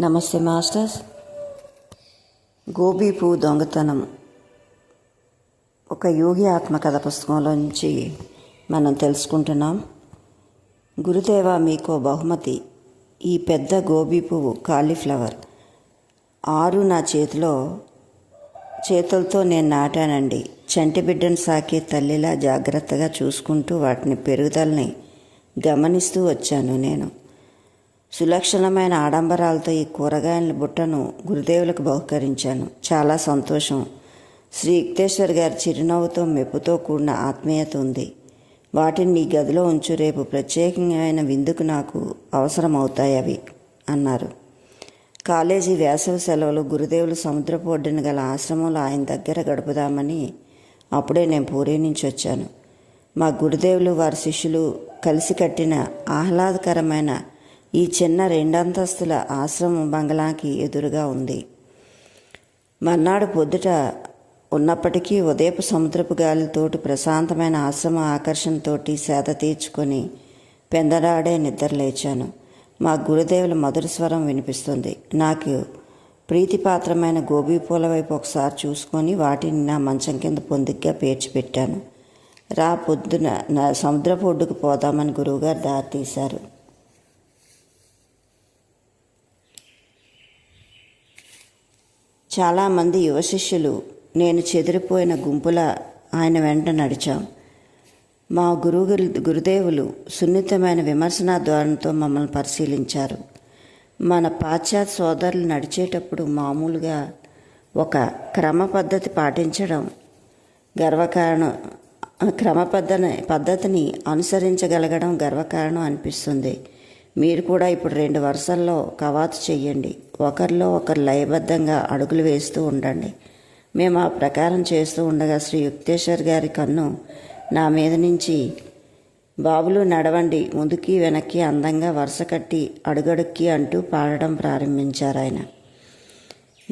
నమస్తే మాస్టర్స్. గోబీ పువ్వు దొంగతనం. ఒక యోగి ఆత్మకథ పుస్తకంలో నుంచి మనం తెలుసుకుంటున్నాం. గురుదేవ మీకో బహుమతి. ఈ పెద్ద గోబీ పువ్వు కాలీఫ్లవర్. ఆరు నా చేతిలో చేతులతో నేను నాటానండి. చంటి బిడ్డను సాకే తల్లిలా జాగ్రత్తగా చూసుకుంటూ వాటిని పెరుగుదలని గమనిస్తూ వచ్చాను నేను. సులక్షణమైన ఆడంబరాలతో ఈ కూరగాయల బుట్టను గురుదేవులకు బహుకరించాను. చాలా సంతోషం. శ్రీ యుక్తేశ్వర్ గారి చిరునవ్వుతో మెప్పుతో కూడిన ఆత్మీయత ఉంది. వాటిని నీ గదిలో ఉంచు రేపు ప్రత్యేకమైన విందుకు నాకు అవసరం అవుతాయి అవి అన్నారు. కాలేజీ వేసవి సెలవులు గురుదేవులు సముద్రపు ఒడ్డున గల ఆశ్రమంలో ఆయన దగ్గర గడుపుదామని అప్పుడే నేను పూరి నుంచి వచ్చాను. మా గురుదేవులు వారి శిష్యులు కలిసి కట్టిన ఆహ్లాదకరమైన ఈ చిన్న రెండంతస్తుల ఆశ్రమం బంగ్లాకి ఎదురుగా ఉంది. మర్నాడు పొద్దుట ఉన్నప్పటికీ ఉదయపు సముద్రపు గాలితోటి ప్రశాంతమైన ఆశ్రమ ఆకర్షణతోటి సేద తీర్చుకొని పెందరాడే నిద్ర లేచాను మా గురుదేవుల మధుర స్వరం వినిపిస్తుంది. నాకు ప్రీతిపాత్రమైన గోబీ పూల వైపు ఒకసారి చూసుకొని వాటిని నా మంచం కింద పొందిగ్గా పేర్చిపెట్టాను రా పొద్దున సముద్రపు ఒడ్డుకు పోదామని గురువుగారు దారి తీశారు. చాలామంది యువ శిష్యులు నేను చెదిరిపోయిన గుంపుల ఆయన వెంట నడిచాం. మా గురువు గురుదేవులు సున్నితమైన విమర్శనా ధోరణితో మమ్మల్ని పరిశీలించారు. మన పాశ్చాత్య సోదరులు నడిచేటప్పుడు మామూలుగా ఒక క్రమ పద్ధతి పాటించడం గర్వకారణం క్రమ పద్ధతిని అనుసరించగలగడం గర్వకారణం అనిపిస్తుంది. మీరు కూడా ఇప్పుడు రెండు వరుసల్లో కవాతు చెయ్యండి. ఒకరిలో ఒకరు లయబద్ధంగా అడుగులు వేస్తూ ఉండండి. మేము ఆ ప్రకారం చేస్తూ ఉండగా శ్రీ యుక్తేశ్వర్ గారి కన్ను నా మీద నుంచి బాబులు నడవండి ముందుకి వెనక్కి అందంగా వరుస కట్టి అడుగడుక్కి అంటూ పాడడం ప్రారంభించారు ఆయన.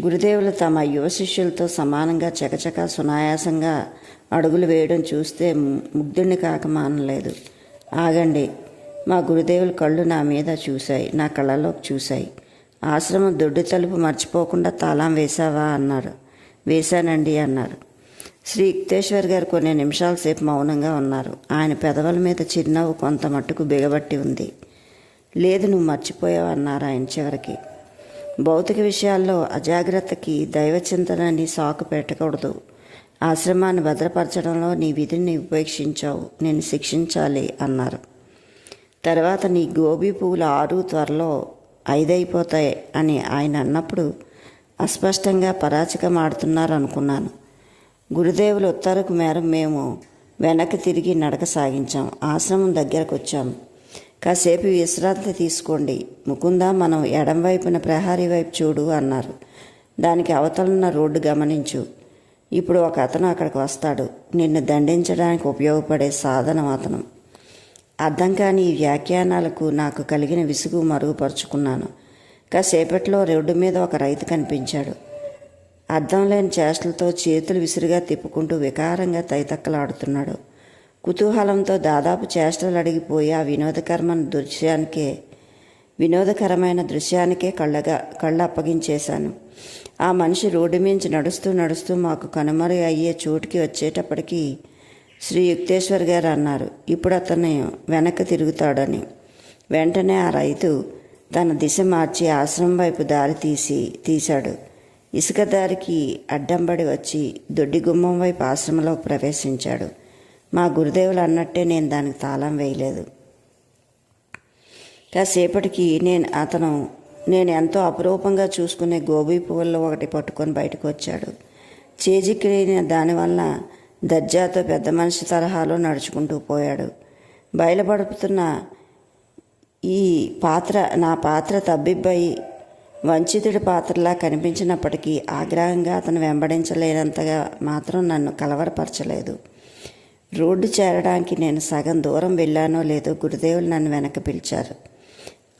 గురుదేవులు తమ యువ శిష్యులతో సమానంగా చకచక సునాయాసంగా అడుగులు వేయడం చూస్తే ముగ్ధుడిని కాక మానలేదు. ఆగండి మా గురుదేవుల కళ్ళు నా మీద చూశాయి నా కళ్ళలోకి చూశాయి. ఆశ్రమం దొడ్డు తలుపు మర్చిపోకుండా తాళం వేశావా? అన్నారు. వేశానండి అన్నారు. శ్రీ యుక్తేశ్వర్ గారు కొన్ని నిమిషాల సేపు మౌనంగా ఉన్నారు. ఆయన పెదవుల మీద చిరునవ్వు కొంత మట్టుకు బిగబట్టి ఉంది. లేదు నువ్వు మర్చిపోయావు అన్నారు ఆయన చివరికి. భౌతిక విషయాల్లో అజాగ్రత్తకి దైవచింతనాన్ని సాకు పెట్టకూడదు. ఆశ్రమాన్ని భద్రపరచడంలో నీ విధిని ఉపేక్షించావు. నేను శిక్షించాలి అన్నారు. తర్వాత నీ గోబీ పువ్వులు ఆరు త్వరలో ఐదైపోతాయి అని ఆయన అన్నప్పుడు అస్పష్టంగా పరాచకం ఆడుతున్నారు అనుకున్నాను గురుదేవుల ఉత్తరకు మేర మేము వెనక్కి తిరిగి నడక సాగించాం. ఆశ్రమం దగ్గరకు వచ్చాం కాసేపు విశ్రాంతి తీసుకోండి. ముకుంద మనం ఎడం వైపున ప్రహారీ వైపు చూడు అన్నారు. దానికి అవతలన్న రోడ్డు గమనించు. ఇప్పుడు ఒక అతను అక్కడికి వస్తాడు. నిన్ను దండించడానికి ఉపయోగపడే సాధనం అతను. అర్థం కాని ఈ వ్యాఖ్యానాలకు నాకు కలిగిన విసుగు మరుగుపరుచుకున్నాను. కాసేపట్లో రోడ్డు మీద ఒక రైతు కనిపించాడు. అర్థం లేని చేష్టలతో చేతులు విసురుగా తిప్పుకుంటూ వికారంగా తైతక్కలాడుతున్నాడు. కుతూహలంతో దాదాపు చేష్టలు అడిగిపోయి ఆ వినోదకరమైన దృశ్యానికే వినోదకరమైన దృశ్యానికే కళ్ళగా కళ్ళ అప్పగించేశాను. ఆ మనిషి రోడ్డు మించి నడుస్తూ నడుస్తూ మాకు కనుమరుగు అయ్యే చోటుకి వచ్చేటప్పటికి శ్రీ యుక్తేశ్వర్ గారు అన్నారు ఇప్పుడు అతను వెనక్కి తిరుగుతాడని. వెంటనే ఆ రైతు తన దిశ మార్చి ఆశ్రమం వైపు దారి తీసి తీశాడు. ఇసుక దారికి అడ్డంబడి వచ్చి దొడ్డి గుమ్మం వైపు ఆశ్రమంలో ప్రవేశించాడు. మా గురుదేవులు అన్నట్టే నేను దానికి తాళం వేయలేదు. కాసేపటికి నేను అతను నేను ఎంతో అపురూపంగా చూసుకునే గోబీ పువ్వుల్లో ఒకటి పట్టుకొని బయటకు వచ్చాడు. చేజిక్కిన దానివల్ల దర్జాతో పెద్ద మనిషి తరహాలో నడుచుకుంటూ పోయాడు. బయలుపడుతున్న ఈ పాత్ర నా పాత్ర తబ్బిబ్బయి వంచితుడి పాత్రలా కనిపించినప్పటికీ ఆగ్రహంగా అతను వెంబడించలేనంతగా మాత్రం నన్ను కలవరపరచలేదు. రోడ్డు చేరడానికి నేను సగం దూరం వెళ్ళానో లేదో గురుదేవులు నన్ను వెనక పిలిచారు.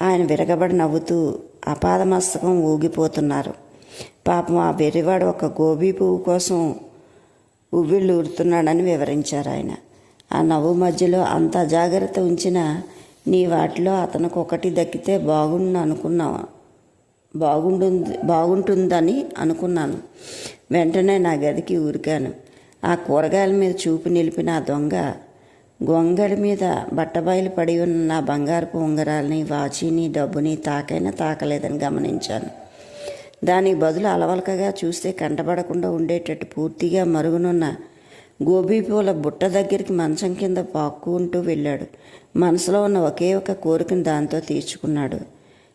ఆయన విరగబడి నవ్వుతూ అపాదమస్తకం ఊగిపోతున్నారు. పాపం ఆ వెర్రివాడు ఒక గోబీ పువ్వు కోసం ఉవ్విళ్ళు ఊరుతున్నాడని వివరించారు ఆయన. ఆ నవ్వు మధ్యలో అంత అజాగ్రత్త ఉంచినా నీ వాటిలో అతనికి ఒకటి దక్కితే బాగుండు అనుకున్నావా? బాగుంటుంది బాగుంటుందని అనుకున్నాను. వెంటనే నా గదికి ఊరికాను. ఆ కూరగాయల మీద చూపు నిలిపిన ఆ దొంగ గొంగడి మీద బట్టబయలు పడి ఉన్న నా బంగారపు ఉంగరాలని వాచిని డబ్బుని తాకైనా తాకలేదని గమనించాను. దానికి బదులు అలవలకగా చూస్తే కంటపడకుండా ఉండేటట్టు పూర్తిగా మరుగునున్న గోబీ పూల బుట్ట దగ్గరికి మంచం కింద పాక్కుంటూ వెళ్ళాడు. మనసులో ఉన్న ఒకే ఒక కోరికను దాంతో తీర్చుకున్నాడు.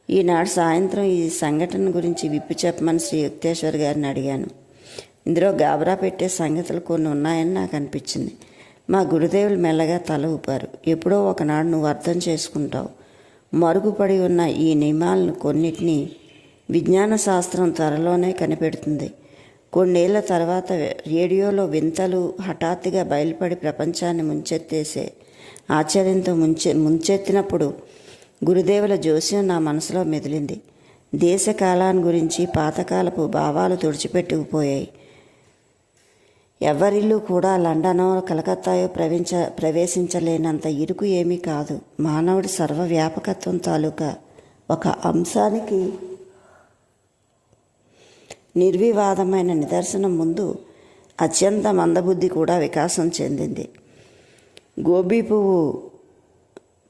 ఈనాడు సాయంత్రం ఈ సంఘటన గురించి విప్పి చెప్పమని శ్రీ యుక్తేశ్వర్ గారిని అడిగాను. ఇందులో గాబరా పెట్టే సంగతులు కొన్ని ఉన్నాయని నాకు అనిపించింది. మా గురుదేవులు మెల్లగా తల ఊపారు. ఎప్పుడో ఒకనాడు నువ్వు అర్థం చేసుకుంటావు. మరుగుపడి ఉన్న ఈ నియమాలను కొన్నిటిని విజ్ఞాన శాస్త్రం త్వరలోనే కనిపెడుతుంది. కొన్నేళ్ళ తర్వాత రేడియోలో వింతలు హఠాత్తుగా బయలుపడి ప్రపంచాన్ని ముంచెత్తేసే ఆశ్చర్యంతో ముంచె ముంచెత్తినప్పుడు గురుదేవుల జోస్యం నా మనసులో మెదిలింది. దేశ కాలాన్ని గురించి పాతకాలపు భావాలు తుడిచిపెట్టుకుపోయాయి. ఎవరిల్లు కూడా లండనో కలకత్తాయో ప్రవించ ప్రవేశించలేనంత ఇరుకు ఏమీ కాదు. మానవుడి సర్వవ్యాపకత్వం తాలూకా ఒక అంశానికి నిర్వివాదమైన నిదర్శనం ముందు అత్యంత మందబుద్ధి కూడా వికాసం చెందింది. గోబీ పువ్వు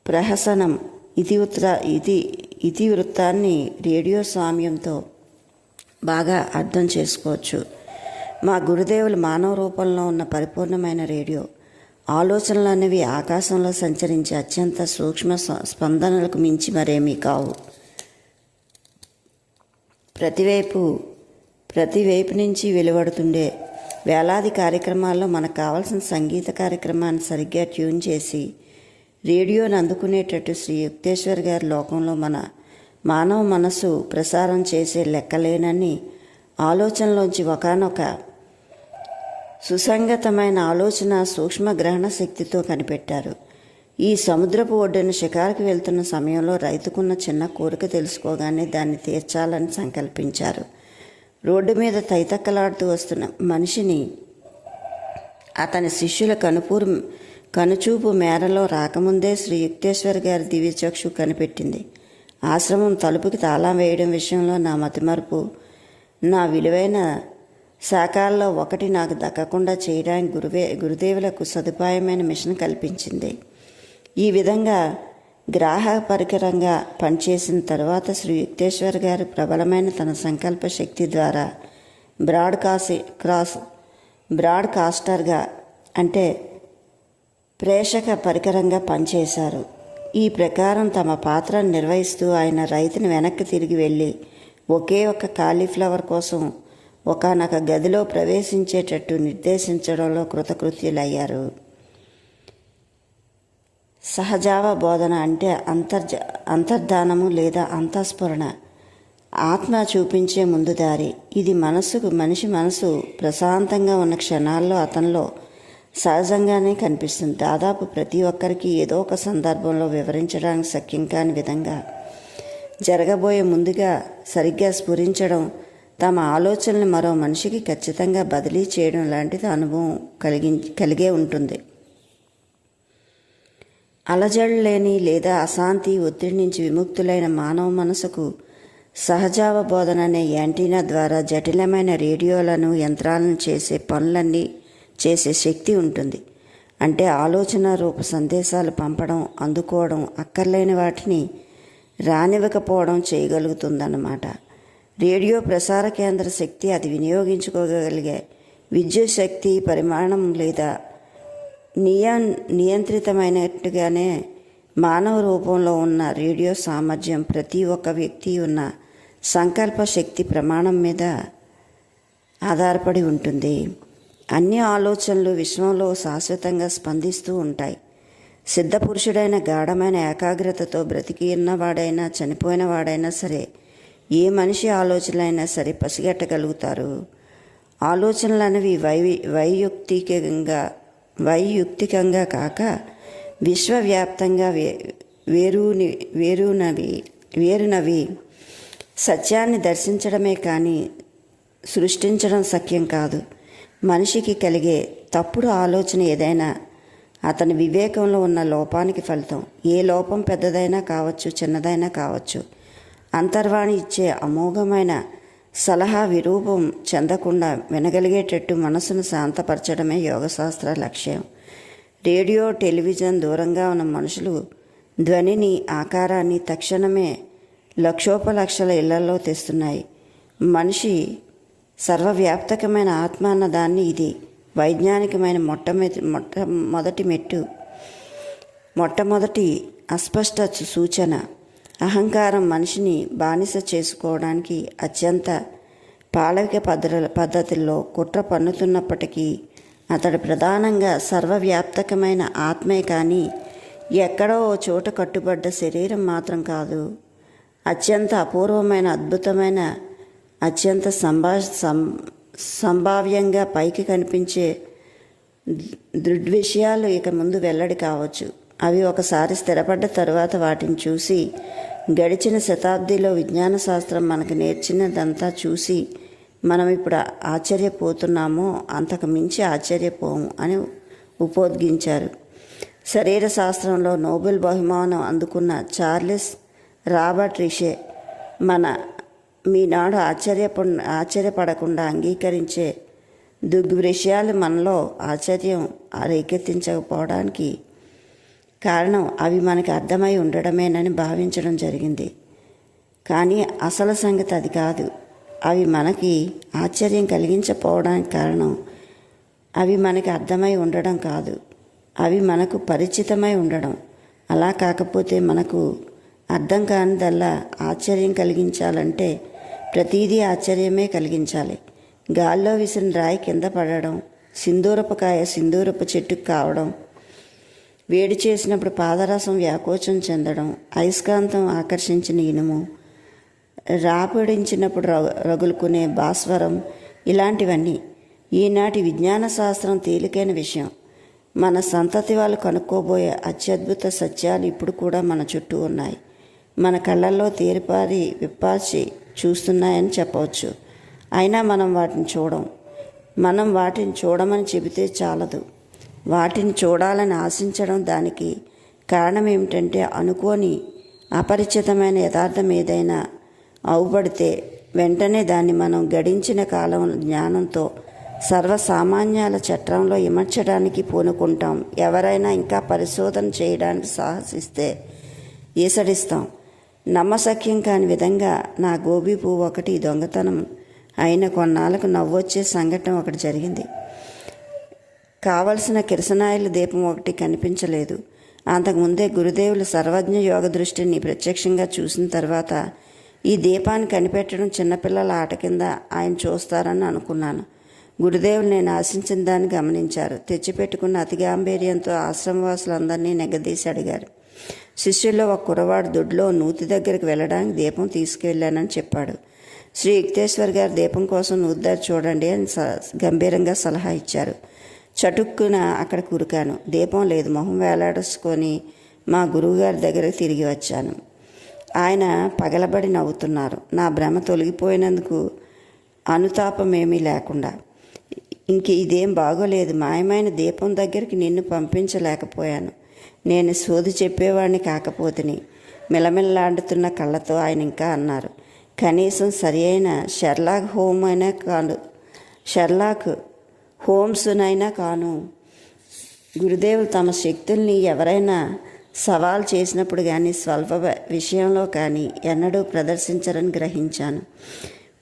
ప్రహసనం ఇతివృత్త ఇతి ఇతివృత్తాన్ని రేడియో సామ్యంతో బాగా అర్థం చేసుకోవచ్చు. మా గురుదేవులు మానవ రూపంలో ఉన్న పరిపూర్ణమైన రేడియో ఆలోచనలు అనేవి ఆకాశంలో సంచరించే అత్యంత సూక్ష్మ స్పందనలకు మించి మరేమీ కావు. ప్రతివైపు ప్రతి వైపు నుంచి వెలువడుతుండే. వేలాది కార్యక్రమాల్లో మనకు కావాల్సిన సంగీత కార్యక్రమాన్ని సరిగ్గా ట్యూన్ చేసి రేడియోని అందుకునేటట్టు శ్రీ యుక్తేశ్వర్ గారి లోకంలో మన మానవ మనసు ప్రసారం చేసే లెక్కలేనని ఆలోచనలోంచి ఒకనొక సుసంగతమైన ఆలోచన సూక్ష్మ గ్రహణ శక్తితో కనిపెట్టారు. ఈ సముద్రపు ఒడ్డున షికారుకు వెళ్తున్న సమయంలో రైతుకున్న చిన్న కోరిక తెలుసుకోగానే దాన్ని తీర్చాలని సంకల్పించారు. రోడ్డు మీద తైతక్కలాడుతూ వస్తున్న మనిషిని అతని శిష్యుల కనుపూరు కనుచూపు మేరలో రాకముందే శ్రీ యుక్తేశ్వర్ గారి దివ్యచక్షు కనిపెట్టింది. ఆశ్రమం తలుపుకి తాళం వేయడం విషయంలో నా మతిమరుపు నా విలువైన శాఖల్లో ఒకటి నాకు దక్కకుండా చేయడానికి గురువే గురుదేవులకు సదుపాయమైన మిషన్ కల్పించింది. ఈ విధంగా గ్రాహక పరికరంగా పనిచేసిన తర్వాత శ్రీ యుక్తేశ్వర్ గారు ప్రబలమైన తన సంకల్ప శక్తి ద్వారా బ్రాడ్కాసి క్రాస్ బ్రాడ్కాస్టర్గా అంటే ప్రేక్షక పరికరంగా పనిచేశారు. ఈ ప్రకారం తమ పాత్రను నిర్వహిస్తూ ఆయన రైతుని వెనక్కి తిరిగి వెళ్ళి ఒకే ఒక కాలీఫ్లవర్ కోసం ఒకనొక గదిలో ప్రవేశించేటట్టు నిర్దేశించడంలో కృతకృత్యులయ్యారు. సహజావ బోధన అంటే అంతర్జ అంతర్ధానము లేదా అంతఃస్ఫురణ. ఆత్మ చూపించే ముందు దారి. ఇది మనసుకు మనిషి మనసు ప్రశాంతంగా ఉన్న క్షణాల్లో అతనిలో సహజంగానే కనిపిస్తుంది. దాదాపు ప్రతి ఒక్కరికి ఏదో ఒక సందర్భంలో వివరించడానికి శక్యం కాని విధంగా జరగబోయే ముందుగా సరిగ్గా స్ఫురించడం తమ ఆలోచనలు మరో మనిషికి ఖచ్చితంగా బదిలీ చేయడం లాంటిది అనుభవం కలిగి కలిగే ఉంటుంది. అలజడలేని లేదా అశాంతి ఒత్తిడి నుంచి విముక్తులైన మానవ మనసుకు సహజావ బోధన అనే యాంటీనా ద్వారా జటిలమైన రేడియోలను యంత్రాలను చేసే పనులన్నీ చేసే శక్తి ఉంటుంది. అంటే ఆలోచన రూప సందేశాలు పంపడం అందుకోవడం అక్కర్లేని వాటిని రానివ్వకపోవడం చేయగలుగుతుందన్నమాట. రేడియో ప్రసార కేంద్ర శక్తి అది వినియోగించుకోగలిగే విద్యుత్ శక్తి పరిమాణం లేదా నియం నియంత్రితమైనట్టుగానే మానవ రూపంలో ఉన్న రేడియో సామర్థ్యం ప్రతి ఒక్క వ్యక్తి ఉన్న సంకల్ప శక్తి ప్రమాణం మీద ఆధారపడి ఉంటుంది. అన్ని ఆలోచనలు విశ్వంలో శాశ్వతంగా స్పందిస్తూ ఉంటాయి. సిద్ధపురుషుడైన గాఢమైన ఏకాగ్రతతో బ్రతికి ఉన్నవాడైనా చనిపోయిన వాడైనా సరే ఏ మనిషి ఆలోచనలైనా సరే పసిగట్టగలుగుతారు. ఆలోచనలు అనేవి వై వైయుక్తికంగా వైయుక్తికంగా కాక విశ్వవ్యాప్తంగా వే వేరుని వేరునవి వేరునవి సత్యాన్ని దర్శించడమే కానీ సృష్టించడం సఖ్యం కాదు. మనిషికి కలిగే తప్పుడు ఆలోచన ఏదైనా అతని వివేకంలో ఉన్న లోపానికి ఫలితం. ఏ లోపం పెద్దదైనా కావచ్చు చిన్నదైనా కావచ్చు. అంతర్వాణి ఇచ్చే అమోఘమైన సలహా విరూపం చెందకుండా వినగలిగేటట్టు మనసును శాంతపరచడమే యోగశాస్త్ర లక్ష్యం. రేడియో టెలివిజన్ దూరంగా ఉన్న మనుషులు ధ్వనిని ఆకారాన్ని తక్షణమే లక్షోపలక్షల ఇళ్ళలో తెస్తున్నాయి. మనిషి సర్వవ్యాప్తకమైన ఆత్మ అన్నదాన్ని ఇది వైజ్ఞానికమైన మొట్టమొదటి మొట్టమొదటి మెట్టు మొట్టమొదటి అస్పష్ట సూచన. అహంకారం మనిషిని బానిస చేసుకోవడానికి అత్యంత పాలవిక పద్ధ పద్ధతుల్లో కుట్ర పన్నుతున్నప్పటికీ అతడు ప్రధానంగా సర్వవ్యాప్తకమైన ఆత్మే కానీ ఎక్కడో ఓ చోట కట్టుబడ్డ శరీరం మాత్రం కాదు. అత్యంత అపూర్వమైన అద్భుతమైన అత్యంత సంభా సం సంభావ్యంగా పైకి కనిపించే దృగ్విషయాలు ఇక ముందు వెల్లడి కావచ్చు. అవి ఒకసారి స్థిరపడ్డ తరువాత వాటిని చూసి గడిచిన శతాబ్దిలో విజ్ఞాన శాస్త్రం మనకు నేర్చినదంతా చూసి మనం ఇప్పుడు ఆశ్చర్యపోతున్నామో అంతకు మించి ఆశ్చర్యపోము అని ఉపోద్గించారు. శరీర శాస్త్రంలో నోబెల్ బహుమానం అందుకున్న చార్లెస్ రాబర్ట్ రిషే మన మీనాడు ఆశ్చర్యప ఆశ్చర్యపడకుండా అంగీకరించే దుగ్విషయాలు మనలో ఆశ్చర్యం రేకెత్తించకపోవడానికి కారణం అవి మనకి అర్థమై ఉండడమేనని భావించడం జరిగింది. కానీ అసలు సంగతి అది కాదు. అవి మనకి ఆశ్చర్యం కలిగించపోవడానికి కారణం అవి మనకి అర్థమై ఉండడం కాదు. అవి మనకు పరిచితమై ఉండడం. అలా కాకపోతే మనకు అర్థం కానిదల్లా ఆశ్చర్యం కలిగించాలంటే ప్రతీదీ ఆశ్చర్యమే కలిగించాలి. గాల్లో విసిన రాయి కింద పడడం సింధూరపకాయ సింధూరపు చెట్టుకు కావడం వేడి చేసినప్పుడు పాదరసం వ్యాకోచం చెందడం అయస్కాంతం ఆకర్షించిన ఇనుము రాపిడించినప్పుడు రగులుకునే భాస్వరం ఇలాంటివన్నీ ఈనాటి విజ్ఞాన శాస్త్రం తేలికైన విషయం. మన సంతతి వాళ్ళు కనుక్కోబోయే అత్యద్భుత సత్యాలు ఇప్పుడు కూడా మన చుట్టూ ఉన్నాయి. మన కళ్ళల్లో తేరిపారి విప్పార్చి చూస్తున్నాయని చెప్పవచ్చు. అయినా మనం వాటిని చూడం. మనం వాటిని చూడమని చెబితే చాలదు. వాటిని చూడాలని ఆశించడం దానికి కారణం ఏమిటంటే అనుకోని అపరిచితమైన యథార్థం ఏదైనా అవుపడితే వెంటనే దాన్ని మనం గడించిన కాలం జ్ఞానంతో సర్వసామాన్యాల చట్టంలో ఇమర్చడానికి పూనుకుంటాం. ఎవరైనా ఇంకా పరిశోధన చేయడానికి సాహసిస్తే ఈసడిస్తాం. నమ్మసఖ్యం కాని విధంగా నా గోబీ పువ్వు ఒకటి దొంగతనం అయిన కొన్నాళ్ళకు నవ్వొచ్చే సంఘటన ఒకటి జరిగింది. కావలసిన కిరసనాయిల దీపం ఒకటి కనిపించలేదు. అంతకుముందే గురుదేవులు సర్వజ్ఞ యోగ దృష్టిని ప్రత్యక్షంగా చూసిన తర్వాత ఈ దీపాన్ని కనిపెట్టడం చిన్నపిల్లల ఆట కింద ఆయన చూస్తారని అనుకున్నాను. గురుదేవులు నేను ఆశించిన దాన్ని గమనించారు. తెచ్చిపెట్టుకున్న అతి గాంభీర్యంతో ఆశ్రమవాసులందరినీ నెగ్గదీసి అడిగారు. శిష్యుల్లో ఒక కురవాడు దొడ్లో నూతి దగ్గరికి వెళ్ళడానికి దీపం తీసుకువెళ్ళానని చెప్పాడు. శ్రీ యుక్తేశ్వర్ గారు దీపం కోసం నూతిదారి చూడండి అని గంభీరంగా సలహా ఇచ్చారు. చటుక్కున అక్కడ కురికాను. దీపం లేదు. మొహం వేలాడుచుకొని మా గురువుగారి దగ్గర తిరిగి వచ్చాను. ఆయన పగలబడి నవ్వుతున్నారు. నా భ్రమ తొలగిపోయినందుకు అనుతాపమేమీ లేకుండా. ఇంక ఇదేం బాగోలేదు. మాయమైన దీపం దగ్గరికి నిన్ను పంపించలేకపోయాను. నేను సోది చెప్పేవాడిని కాకపోతేని. మిలమిల్లాడుతున్న కళ్ళతో ఆయన ఇంకా అన్నారు. కనీసం సరి అయిన షెర్లాక్ హోమ్ అయినా కాదు. షెర్లాక్ హోమ్స్నైనా కాను. గురుదేవులు తమ శక్తుల్ని ఎవరైనా సవాల్ చేసినప్పుడు కానీ స్వల్ప విషయంలో కానీ ఎన్నడూ ప్రదర్శించరని గ్రహించాను.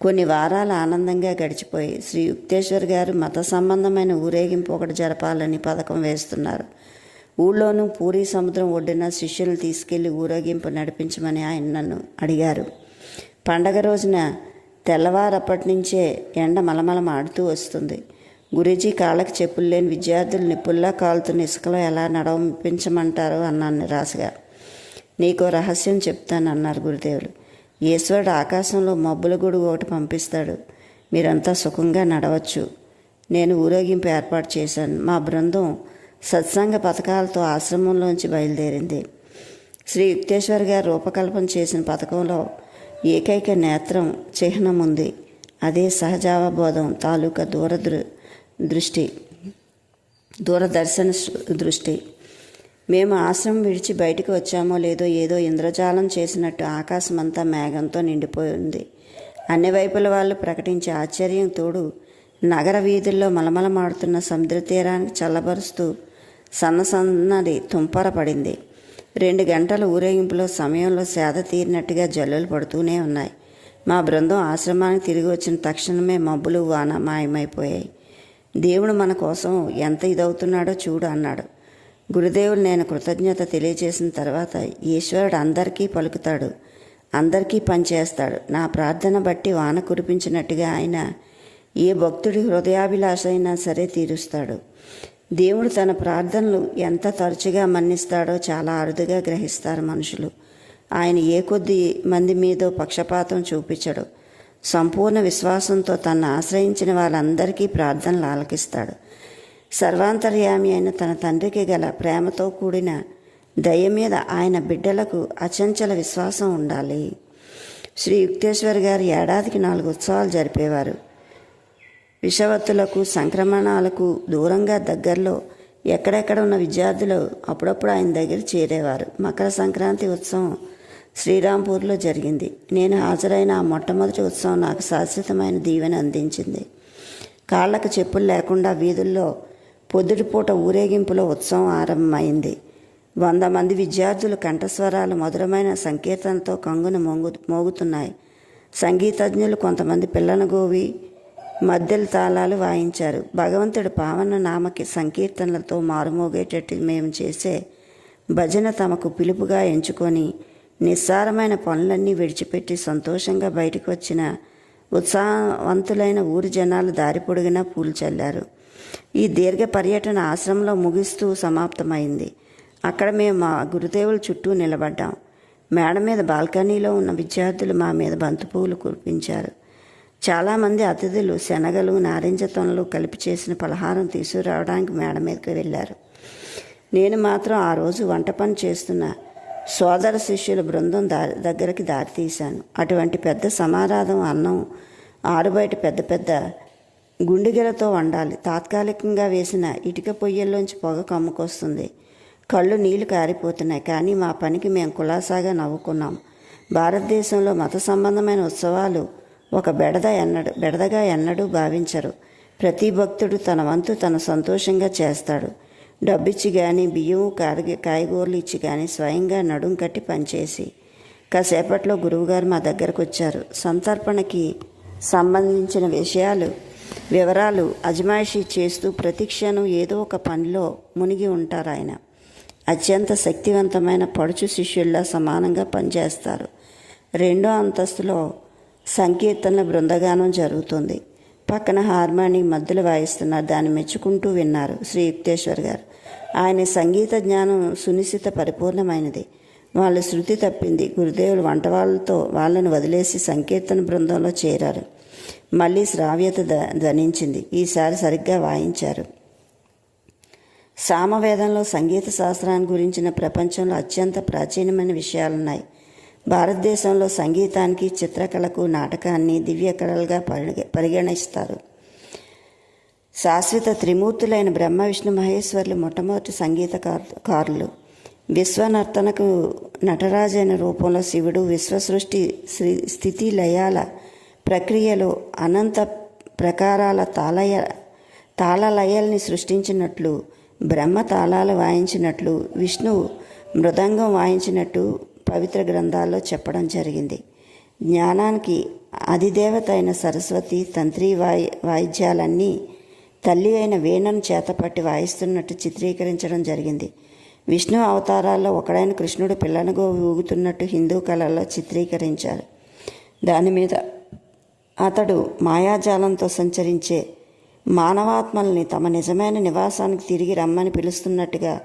కొన్ని వారాలు ఆనందంగా గడిచిపోయి శ్రీ యుక్తేశ్వర్ గారు మత సంబంధమైన ఊరేగింపు ఒకటి జరపాలని పథకం వేస్తున్నారు. ఊళ్ళోనూ పూరి సముద్రం ఒడ్డున శిష్యులను తీసుకెళ్ళి ఊరేగింపు నడిపించమని ఆయన నన్ను అడిగారు. పండగ రోజున తెల్లవారప్పటి నుంచే ఎండ మలమలం ఆడుతూ వస్తుంది. గురూజీ కాళ్ళకి చెప్పులు లేని విద్యార్థులు నిప్పుల్లా కాలుతున్న ఇసుకలో ఎలా నడవపించమంటారో అన్నాను నిరాశగా. నీకో రహస్యం చెప్తాను అన్నారు గురుదేవులు. ఈశ్వరుడు ఆకాశంలో మబ్బుల గొడుగు ఒకటి పంపిస్తాడు. మీరంతా సుఖంగా నడవచ్చు. నేను ఊరేగింపు ఏర్పాటు చేశాను. మా బృందం సత్సంగ పథకాలతో ఆశ్రమంలోంచి బయలుదేరింది. శ్రీ యుక్తేశ్వర్ గారు రూపకల్పన చేసిన పథకంలో ఏకైక నేత్రం చిహ్నం ఉంది. అదే సహజావబోధం తాలూకా దూరదృ దృష్టి దూరదర్శన దృష్టి. మేము ఆశ్రమం విడిచి బయటికి వచ్చామో లేదో ఏదో ఇంద్రజాలం చేసినట్టు ఆకాశమంతా మేఘంతో నిండిపోయి ఉంది అన్ని వైపుల వాళ్ళు ప్రకటించే ఆశ్చర్యం తోడు నగర వీధుల్లో మలమలమాడుతున్న సముద్ర తీరానికి చల్లబరుస్తూ సన్నసన్నది తుంపర పడింది. రెండు గంటల ఊరేగింపులో సమయంలో సేద తీరినట్టుగా జల్లులు పడుతూనే ఉన్నాయి. మా బృందం ఆశ్రమానికి తిరిగి వచ్చిన తక్షణమే మబ్బులు వాన మాయమైపోయాయి. దేవుడు మన కోసం ఎంత ఇదవుతున్నాడో చూడు అన్నాడు. గురుదేవుడు నేను కృతజ్ఞత తెలియజేసిన తర్వాత ఈశ్వరుడు అందరికీ పలుకుతాడు అందరికీ పనిచేస్తాడు నా ప్రార్థన బట్టి వాన కురిపించినట్టుగా ఆయన ఏ భక్తుడి హృదయాభిలాష అయినా సరే తీరుస్తాడు. దేవుడు తన ప్రార్థనలు ఎంత తరచుగా మన్నిస్తాడో చాలా అరుదుగా గ్రహిస్తారు మనుషులు. ఆయన ఏ కొద్ది మంది మీదో పక్షపాతం చూపించడు. సంపూర్ణ విశ్వాసంతో తను ఆశ్రయించిన వాళ్ళందరికీ ప్రార్థనలు ఆలకిస్తాడు. సర్వాంతర్యామి అయిన తన తండ్రికి గల ప్రేమతో కూడిన దయ మీద ఆయన బిడ్డలకు అచంచల విశ్వాసం ఉండాలి. శ్రీ యుక్తేశ్వర్ గారు ఏడాదికి నాలుగు ఉత్సవాలు జరిపేవారు. విషవత్తులకు సంక్రమణాలకు దూరంగా దగ్గరలో ఎక్కడెక్కడ ఉన్న విద్యార్థులు అప్పుడప్పుడు ఆయన దగ్గర చేరేవారు. మకర సంక్రాంతి ఉత్సవం శ్రీరాంపూర్లో జరిగింది. నేను హాజరైన ఆ మొట్టమొదటి ఉత్సవం నాకు శాశ్వతమైన దీవెన అందించింది. కాళ్ళకు చెప్పులు లేకుండా వీధుల్లో పొద్దుటిపూట ఊరేగింపులో ఉత్సవం ఆరంభమైంది. వంద మంది విద్యార్థులు కంఠస్వరాలు మధురమైన సంకీర్తనతో కంగున మోగు మోగుతున్నాయి. సంగీతజ్ఞులు కొంతమంది పిల్లను గోవి మద్దెల తాళాలు వాయించారు. భగవంతుడు పావన నామకి సంకీర్తనలతో మారుమోగేటట్టు మేము చేసే భజన తమకు పిలుపుగా ఎంచుకొని నిస్సారమైన పనులన్నీ విడిచిపెట్టి సంతోషంగా బయటకు వచ్చిన ఉత్సాహవంతులైన ఊరి జనాలు దారి పొడిగినా పూలు చల్లారు. ఈ దీర్ఘ పర్యటన ఆశ్రమంలో ముగిస్తూ సమాప్తమైంది. అక్కడ మేము మా గురుదేవుల చుట్టూ నిలబడ్డాం. మేడ మీద బాల్కనీలో ఉన్న విద్యార్థులు మా మీద బంతిపూలు కురిపించారు. చాలామంది అతిథులు శనగలు నారింజ తొనలు కలిపి చేసిన పలహారం తీసుకురావడానికి మేడ మీదకి వెళ్ళారు. నేను మాత్రం ఆ రోజు వంట పని చేస్తున్న. సోదర శిష్యుల బృందం దారి దగ్గరికి దారితీశాను అటువంటి పెద్ద సమారాధం అన్నం ఆరుబయట పెద్ద పెద్ద గుండెగలతో వండాలి. తాత్కాలికంగా వేసిన ఇటుక పొయ్యల్లోంచి పొగ కమ్ముకొస్తుంది. కళ్ళు నీళ్ళు కారిపోతున్నాయి. కానీ మా పనికి మేము కులాసాగా నవ్వుకున్నాం. భారతదేశంలో మత సంబంధమైన ఉత్సవాలు ఒక బెడద ఎన్నడు బెడదగా ఎన్నడూ భావించరు. ప్రతి భక్తుడు తన వంతు తన సంతోషంగా చేస్తాడు. డబ్బిచ్చి కానీ బియ్యం కారగి కాయగూరలు ఇచ్చి కానీ స్వయంగా నడుం కట్టి పనిచేసి కాసేపట్లో గురువుగారు మా దగ్గరకు వచ్చారు సంతర్పణకి సంబంధించిన విషయాలు వివరాలు అజమాయిషీ చేస్తూ ప్రతిక్షణం ఏదో ఒక పనిలో మునిగి ఉంటారు ఆయన. అత్యంత శక్తివంతమైన పడుచు శిష్యుల్లా సమానంగా పనిచేస్తారు. రెండో అంతస్తులో సంకీర్తనల బృందగానం జరుగుతుంది. పక్కన హార్మోని మధ్యలో వాయిస్తున్నారు. దాన్ని మెచ్చుకుంటూ విన్నారు శ్రీ యుక్తేశ్వర్ గారు. ఆయన సంగీత జ్ఞానం సునిశ్చిత పరిపూర్ణమైనది. వాళ్ళ శృతి తప్పింది. గురుదేవులు వంట వాళ్ళతో వాళ్ళను వదిలేసి సంకీర్తన బృందంలో చేరారు. మళ్ళీ శ్రావ్యత ద- ధ్వనించింది. ఈసారి సరిగ్గా వాయించారు. సామవేదంలో సంగీత శాస్త్రాన్ని గురించిన ప్రపంచంలో అత్యంత ప్రాచీనమైన విషయాలున్నాయి. భారతదేశంలో సంగీతానికి చిత్రకళకు నాటకాన్ని దివ్య కళలుగా పరిగణిస్తారు. శాశ్వత త్రిమూర్తులైన బ్రహ్మ విష్ణు మహేశ్వర్లు మొట్టమొదటి సంగీతకారులు విశ్వనర్తనకు నటరాజైన రూపంలో శివుడు విశ్వసృష్టి స్థితి లయాల ప్రక్రియలో అనంత ప్రకారాల తాళయ తాళలయల్ని సృష్టించినట్లు బ్రహ్మ తాళాలు వాయించినట్లు విష్ణువు మృదంగం వాయించినట్టు పవిత్ర గ్రంథాల్లో చెప్పడం జరిగింది. జ్ఞానానికి అధిదేవత అయిన సరస్వతి తంత్రి వాయి వాయిద్యాలన్నీ తల్లి అయిన వీణను చేతపట్టి వాయిస్తున్నట్టు చిత్రీకరించడం జరిగింది. విష్ణు అవతారాల్లో ఒకడైన కృష్ణుడు పిల్లనుగో ఊగుతున్నట్టు హిందూ కళల్లో చిత్రీకరించారు. దాని మీద అతడు మాయాజాలంతో సంచరించే మానవాత్మల్ని తమ నిజమైన నివాసానికి తిరిగి రమ్మని పిలుస్తున్నట్టుగా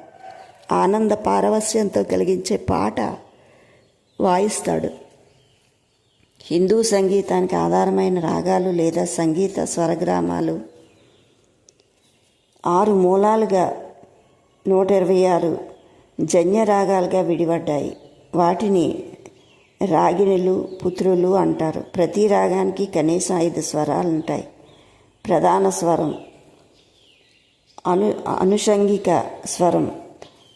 ఆనంద పారవస్యంతో కలిగించే పాట వాయిస్తాడు. హిందూ సంగీతానికి ఆధారమైన రాగాలు లేదా సంగీత స్వరగ్రామాలు ఆరు మూలాలుగా నూట ఇరవై ఆరు జన్య రాగాలుగా విడిపడ్డాయి. వాటిని రాగిణులు పుత్రులు అంటారు. ప్రతి రాగానికి కనీసం ఐదు స్వరాలు ఉంటాయి. ప్రధాన స్వరం అను అనుషంగిక స్వరం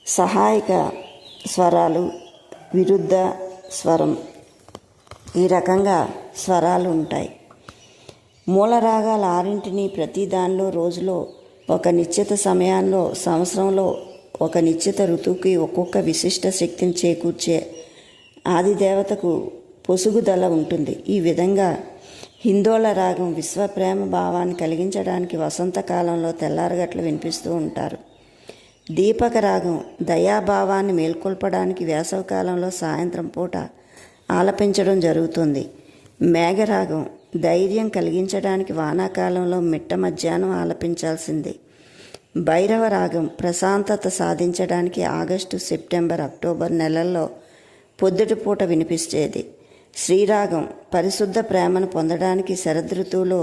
సహాయక స్వరాలు విరుద్ధ స్వరం. ఈ రకంగా స్వరాలు ఉంటాయి మూల రాగాల ఆరింటిని ప్రతి దానిలో రోజులో ఒక నిశ్చిత సమయాల్లో సంవత్సరంలో ఒక నిశ్చిత ఋతువుకి ఒక్కొక్క విశిష్ట శక్తిని చేకూర్చే ఆదిదేవతకు పొసుగుదల ఉంటుంది. ఈ విధంగా హిందోళ రాగం విశ్వప్రేమ భావాన్ని కలిగించడానికి వసంతకాలంలో తెల్లారగట్లు వినిపిస్తూ ఉంటారు. దీపక రాగం దయాభావాన్ని మేల్కొల్పడానికి వేసవకాలంలో సాయంత్రం పూట ఆలపించడం జరుగుతుంది. మేఘరాగం ధైర్యం కలిగించడానికి వానాకాలంలో మిట్ట మధ్యాహ్నం ఆలపించాల్సిందే. భైరవ రాగం ప్రశాంతత సాధించడానికి ఆగస్టు సెప్టెంబర్ అక్టోబర్ నెలల్లో పొద్దుటిపూట వినిపించేది శ్రీరాగం పరిశుద్ధ ప్రేమను పొందడానికి శరదృతువులో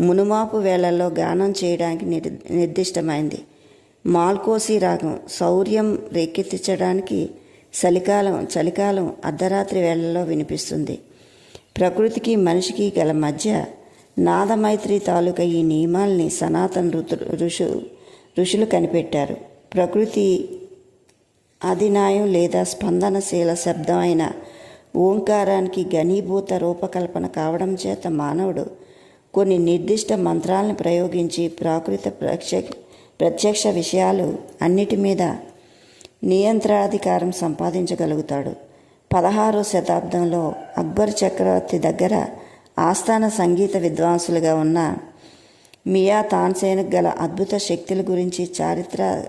మునుమాపు వేళల్లో గానం చేయడానికి నిర్ నిర్దిష్టమైంది. మాల్కోసి రాగం శౌర్యం రేకెత్తించడానికి చలికాలం చలికాలం అర్ధరాత్రి వేళల్లో వినిపిస్తుంది. ప్రకృతికి మనిషికి గల మధ్య నాదమైత్రి తాలూకా ఈ నియమాల్ని సనాతన ఋతు ఋషు ఋషులు కనిపెట్టారు. ప్రకృతి అధినాయం లేదా స్పందనశీల శబ్దం అయిన ఓంకారానికి ఘనీభూత రూపకల్పన కావడం చేత మానవుడు కొన్ని నిర్దిష్ట మంత్రాలను ప్రయోగించి ప్రాకృత ప్రేక్షకు ప్రత్యక్ష విషయాలు అన్నిటి మీద నియంత్రణాధికారం సంపాదించగలుగుతాడు. పదహారో శతాబ్దంలో అక్బర్ చక్రవర్తి దగ్గర ఆస్థాన సంగీత విద్వాంసులుగా ఉన్న మియా తాన్సేన్కు గల అద్భుత శక్తుల గురించి చారిత్ర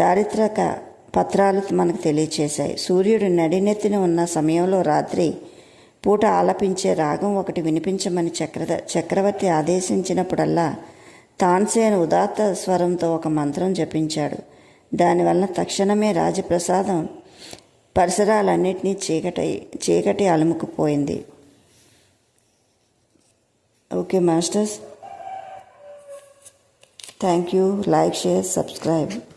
చారిత్రక పత్రాలు మనకు తెలియచేశాయి. సూర్యుడు నడినెత్తిన ఉన్న సమయంలో రాత్రి పూట ఆలపించే రాగం ఒకటి వినిపించమని చక్ర చక్రవర్తి ఆదేశించినప్పుడల్లా తాన్సేన్ ఉదాత్త స్వరంతో ఒక మంత్రం జపించాడు. దానివల్ల తక్షణమే రాజప్రసాదం పరిసరాలన్నింటినీ చీకటి చీకటి అలుముకుపోయింది. Okay masters. Thank you. Like share subscribe.